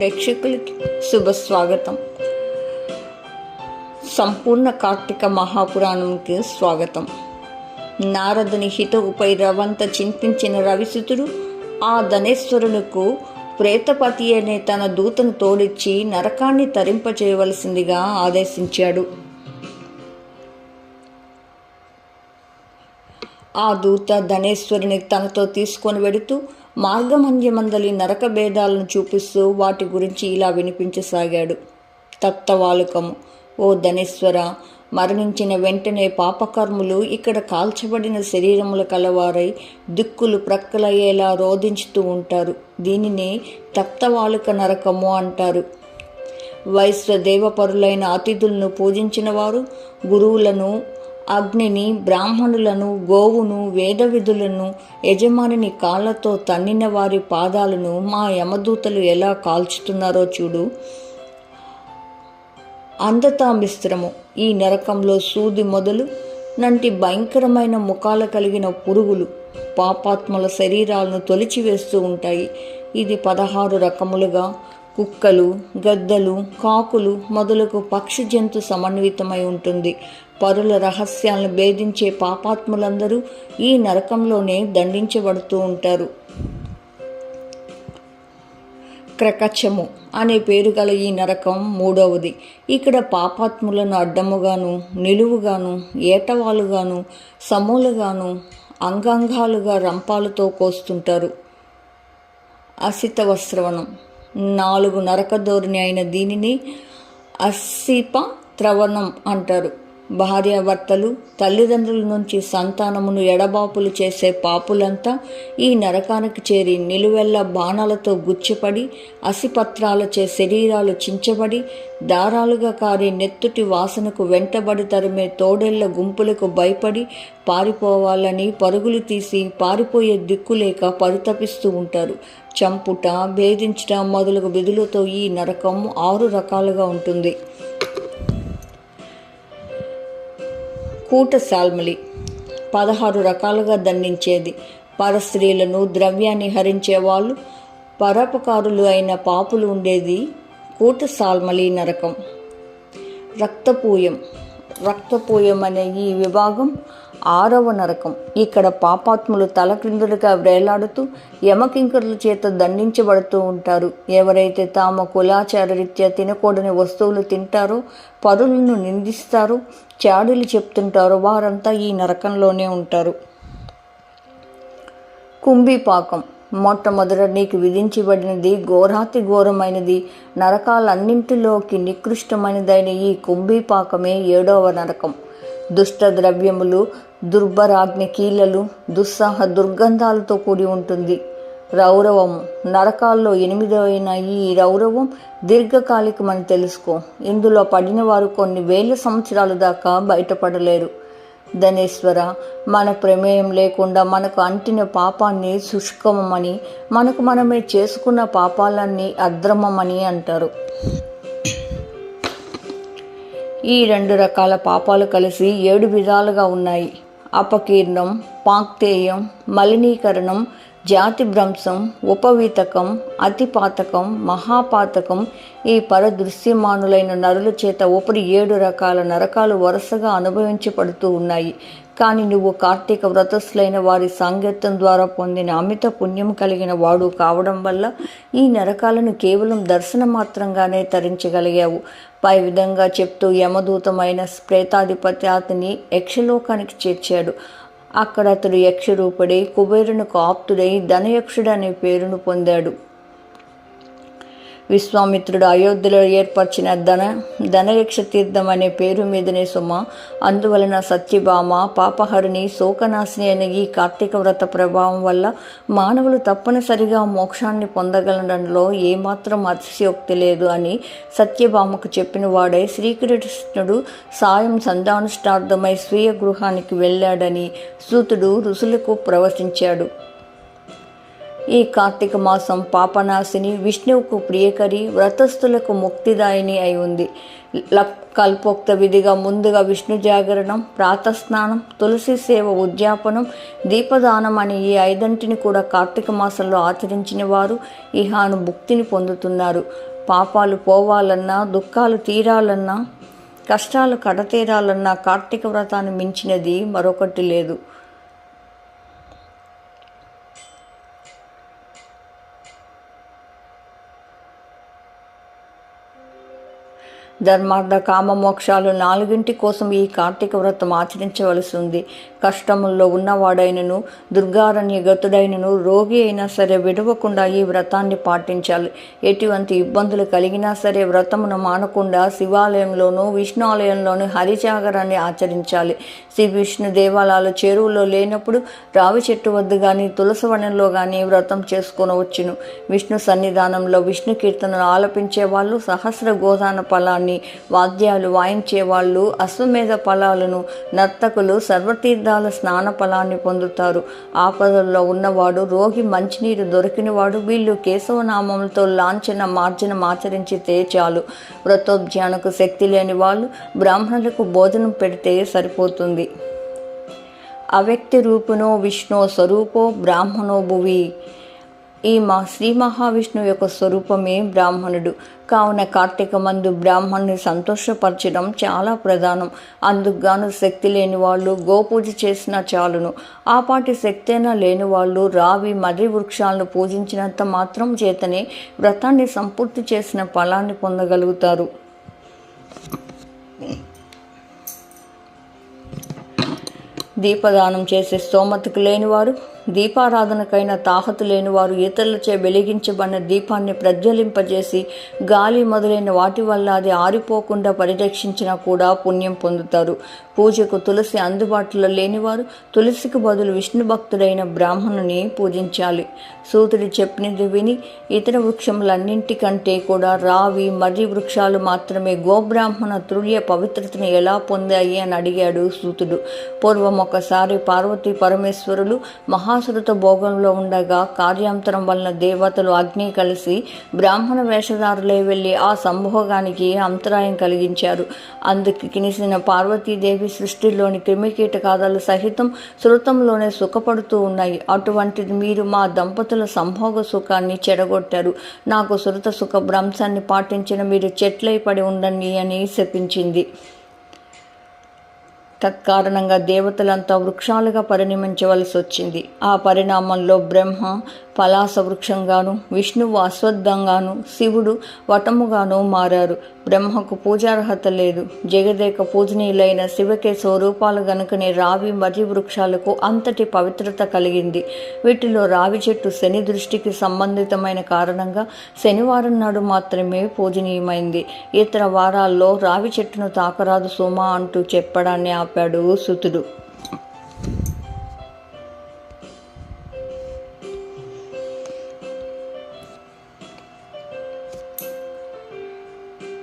ప్రేక్షకులకి శుభ స్వాగతం సంపూర్ణ కార్తీక మహాపురాణంకి స్వాగతం. నారదుని హితవుపై రవంత చింతించిన రవిసుతుడు ఆ ధనేశ్వరులకు ప్రేతపతి అనే తన దూతను తోడిచ్చి నరకాన్ని తరింపచేయవలసిందిగా ఆదేశించాడు. ఆ దూత ధనేశ్వరుని తనతో తీసుకొని వెడుతూ మార్గమధ్యమందలి నరక భేదాలను చూపిస్తూ వాటి గురించి ఇలా వినిపించసాగాడు. తత్తవాలుకము ఓ ధనేశ్వర మరణించిన వెంటనే పాపకర్ములు ఇక్కడ కాల్చబడిన శరీరముల కలవారై దిక్కులు ప్రక్కలయ్యేలా రోధించుతూ ఉంటారు. దీనిని తప్తవాలుక నరకము అంటారు. వైశ్వ దేవపరులైన అతిథులను పూజించిన వారు గురువులను అగ్నిని బ్రాహ్మణులను గోవును వేద విధులను యజమానిని కాళ్ళతో తన్నిన వారి పాదాలను మా యమదూతలు ఎలా కాల్చుతున్నారో చూడు. అందతా మిశ్రము. ఈ నరకంలో సూది మొదలు నంటి భయంకరమైన ముఖాలు కలిగిన పురుగులు పాపాత్మల శరీరాలను తొలిచివేస్తూ ఉంటాయి. ఇది పదహారు రకములుగా కుక్కలు గద్దలు కాకులు మొదలగు పక్షి జంతు సమన్వితమై ఉంటుంది. పరుల రహస్యాలను భేదించే పాపాత్ములందరూ ఈ నరకంలోనే దండించబడుతూ ఉంటారు. క్రకచము అనే పేరు గల ఈ నరకం మూడవది. ఇక్కడ పాపాత్ములను అడ్డముగాను నిలువుగాను ఏటవాలుగాను సమూలుగాను అంగాంగాలుగా రంపాలతో కోస్తుంటారు. అసిత నాలుగు నరకధోరణి అయిన దీనిని అసిప త్రవణం అంటారు. భార్యాభర్తలు తల్లిదండ్రుల నుంచి సంతానమును ఎడబాపులు చేసే పాపులంతా ఈ నరకానికి చేరి నిలువెల్ల బాణాలతో గుచ్చిపడి అసిపత్రాలచే శరీరాలు చించబడి దారాలుగా కారి నెత్తుటి వాసనకు వెంటబడి తరిమే తోడేళ్ళ గుంపులకు భయపడి పారిపోవాలని పరుగులు తీసి పారిపోయే దిక్కులేక పరితపిస్తూ ఉంటారు. చంపుట భేదించట మొదలగు విధులతో ఈ నరకం ఆరు రకాలుగా ఉంటుంది. కూట సాల్మలి. పదహారు రకాలుగా దండించేది. పరస్త్రీలను ద్రవ్యాన్ని హరించే వాళ్ళు పరోపకారులు అయిన పాపులు ఉండేది కూట సాల్మలి నరకం. రక్తపూయం. రక్తపూయం అనే ఈ విభాగం ఆరవ నరకం. ఇక్కడ పాపాత్ములు తలక్రిందులుగా వేలాడుతూ యమకింకరుల చేత దండించబడుతూ ఉంటారు. ఎవరైతే తాము కులాచార రీత్యా తినకూడని వస్తువులు తింటారో పరులను నిందిస్తారో చాడులు చెప్తుంటారో వారంతా ఈ నరకంలోనే ఉంటారు. కుంభీపాకం. మొట్టమొదట నీకు విధించబడినది ఘోరాతి ఘోరమైనది. నరకాలన్నింటిలోకి నికృష్టమైనదైన ఈ కుంభీపాకమే ఏడవ నరకం. దుష్ట ద్రవ్యములు దుర్భరాగ్ని కీళ్ళలు దుస్సాహ దుర్గంధాలతో కూడి ఉంటుంది. రౌరవము నరకాల్లో ఎనిమిదవైన ఈ రౌరవం దీర్ఘకాలికమని తెలుసుకో. ఇందులో పడిన వారు కొన్ని వేల సంవత్సరాల దాకా బయటపడలేరు. ధనేశ్వర మన ప్రమేయం లేకుండా మనకు అంటిన పాపాన్ని శుష్కమని మనకు మనమే చేసుకున్న పాపాలన్నీ అద్రమమని అంటారు. ఈ రెండు రకాల పాపాలు కలిసి ఏడు విధాలుగా ఉన్నాయి. అపకీర్ణం పాక్తేయం మలినీకరణం జాతి భ్రంశం ఉపవీతకం అతిపాతకం మహాపాతకం ఈ పరదృశ్యమానులైన నరుల చేత ఉపరి ఏడు రకాల నరకాలు వరుసగా అనుభవించబడుతూ ఉన్నాయి. కానీ నువ్వు కార్తీక వ్రతస్థులైన వారి సాంగత్యం ద్వారా పొందిన అమిత పుణ్యం కలిగిన వాడు కావడం వల్ల ఈ నరకాలను కేవలం దర్శన మాత్రంగానే తరించగలిగావు. పై విధంగా చెప్తూ యమదూతమైన ప్రేతాధిపతి అతని యక్షలోకానికి చేర్చాడు. అక్కడ అతడు యక్షరూపుడై కుబేరునికి ఆప్తుడై ధనయక్షుడు అనే పేరును పొందాడు. విశ్వామిత్రుడు అయోధ్యలో ఏర్పరిచిన ధన ధనయక్ష తీర్థం అనే పేరు మీదనే సుమ అందువలన సత్యభామ పాపహరిణి శోకనాశిని అయిన ఈ కార్తీక వ్రత ప్రభావం వల్ల మానవులు తప్పనిసరిగా మోక్షాన్ని పొందగలడంలో ఏమాత్రం అతిశయోక్తి లేదు అని సత్యభామకు చెప్పిన వాడై శ్రీకృష్ణుడు సాయం సంధానుష్టార్థమై స్వీయ గృహానికి వెళ్ళాడని సూతుడు ఋషులకు ప్రవశించాడు ఈ కార్తీక మాసం పాపనాశిని విష్ణువుకు ప్రియకరి వ్రతస్థులకు ముక్తిదాయిని అయి ఉంది. కల్పోక్త విధిగా ముందుగా విష్ణు జాగరణం ప్రాతస్నానం తులసి సేవ ఉద్యాపనం దీపదానం అనే ఈ ఐదంటిని కూడా కార్తీక మాసంలో ఆచరించిన వారు ఇహాను భుక్తిని పొందుతున్నారు. పాపాలు పోవాలన్నా దుఃఖాలు తీరాలన్నా కష్టాలు కడతీరాలన్నా కార్తీక వ్రతాన్ని మించినది మరొకటి లేదు. ధర్మార్థ కామ మోక్షాలు నాలుగింటి కోసం ఈ కార్తీక వ్రతం ఆచరించవలసి ఉంది. కష్టముల్లో ఉన్నవాడైనను దుర్గారణ్య గతుడైనను రోగి అయినా సరే విడవకుండా ఈ వ్రతాన్ని పాటించాలి. ఎటువంటి ఇబ్బందులు కలిగినా సరే వ్రతమును మానకుండా శివాలయంలోనూ విష్ణు ఆలయంలోనూ హరిజాగరాన్ని ఆచరించాలి. శ్రీ విష్ణు దేవాలయాలు చెరువులో లేనప్పుడు రావి చెట్టు వద్ద కానీ తులసవనంలో కానీ వ్రతం చేసుకునవచ్చును. విష్ణు సన్నిధానంలో విష్ణు కీర్తనలు ఆలపించే వాళ్ళు సహస్ర గోదాన ఫలాన్ని వాద్యాలు వాయించే వాళ్ళు అశ్వమేధ ఫలాలను నర్తకులు సర్వతీర్థ సర్వతీర్థాల స్నాన ఫలాన్ని పొందుతారు. ఆపదల్లో ఉన్నవాడు రోగి మంచినీరు దొరికినవాడు వీళ్ళు కేశవనామంతో లాంఛన మార్జనం ఆచరించితే చాలు. వ్రతోద్యానకు శక్తి లేని వాళ్ళు బ్రాహ్మణులకు భోజనం పెడితే సరిపోతుంది. అవ్యక్తి రూపునో విష్ణు స్వరూపో బ్రాహ్మణో భువి. ఈ మా శ్రీ మహావిష్ణువు యొక్క స్వరూపమే బ్రాహ్మణుడు. కావున కార్తీక మందు బ్రాహ్మణుని సంతోషపరచడం చాలా ప్రధానం. అందుకుగాను శక్తి లేని వాళ్ళు గోపూజ చేసినా చాలును. ఆపాటి శక్తైనా లేని వాళ్ళు రావి మర్రి వృక్షాలను పూజించినంత మాత్రం చేతనే వ్రతాన్ని సంపూర్తి చేసిన ఫలాన్ని పొందగలుగుతారు. దీపదానం చేసే స్తోమతకు లేనివారు దీపారాధనకైన తాహతు లేనివారు ఇతరులచే వెలిగించబడిన దీపాన్ని ప్రజ్వలింపజేసి గాలి మొదలైన వాటి వల్ల అది ఆరిపోకుండా పరిరక్షించినా కూడా పుణ్యం పొందుతారు. పూజకు తులసి అందుబాటులో లేనివారు తులసికి బదులు విష్ణు భక్తుడైన బ్రాహ్మణుని పూజించాలి. సూతుడు చెప్పినది విని ఇతర వృక్షములన్నింటికంటే కూడా రావి మర్రి వృక్షాలు మాత్రమే గోబ్రాహ్మణ తృణీయ పవిత్రతను ఎలా పొందాయి అని అడిగాడు సూతుడు. పూర్వం ఒకసారి పార్వతీ పరమేశ్వరులు మహా మహాసురత భోగంలో ఉండగా కార్యాంతరం వలన దేవతలు అగ్ని కలిసి బ్రాహ్మణ వేషధారులే వెళ్ళి ఆ సంభోగానికి అంతరాయం కలిగించారు. అందుకు కినిసిన పార్వతీదేవి సృష్టిలోని క్రిమికీటకాదాలు సహితం శృతంలోనే సుఖపడుతూ ఉన్నాయి. అటువంటిది మీరు మా దంపతుల సంభోగ సుఖాన్ని చెడగొట్టారు. నాకు శృత సుఖ భ్రంశాన్ని పాటించిన మీరు చెట్లై పడి ఉండండి అని శపించింది. తత్కారణంగా దేవతలంతా వృక్షాలుగా పరిణమించవలసి వచ్చింది ఆ పరిణామంలో బ్రహ్మ పలాస వృక్షంగాను విష్ణువు అశ్వత్థంగాను శివుడు వటముగాను మారారు. బ్రహ్మకు పూజార్హత లేదు. జగదేక పూజనీయులైన శివకే స్వరూపాలు గనుకనే రావి మర్రి వృక్షాలకు అంతటి పవిత్రత కలిగింది. వీటిలో రావి చెట్టు శని దృష్టికి సంబంధితమైన కారణంగా శనివారం నాడు మాత్రమే పూజనీయమైంది. ఇతర వారాల్లో రావి చెట్టును తాకరాదు సుమ అంటూ చెప్పడాన్ని ఆపాడు సుతుడు.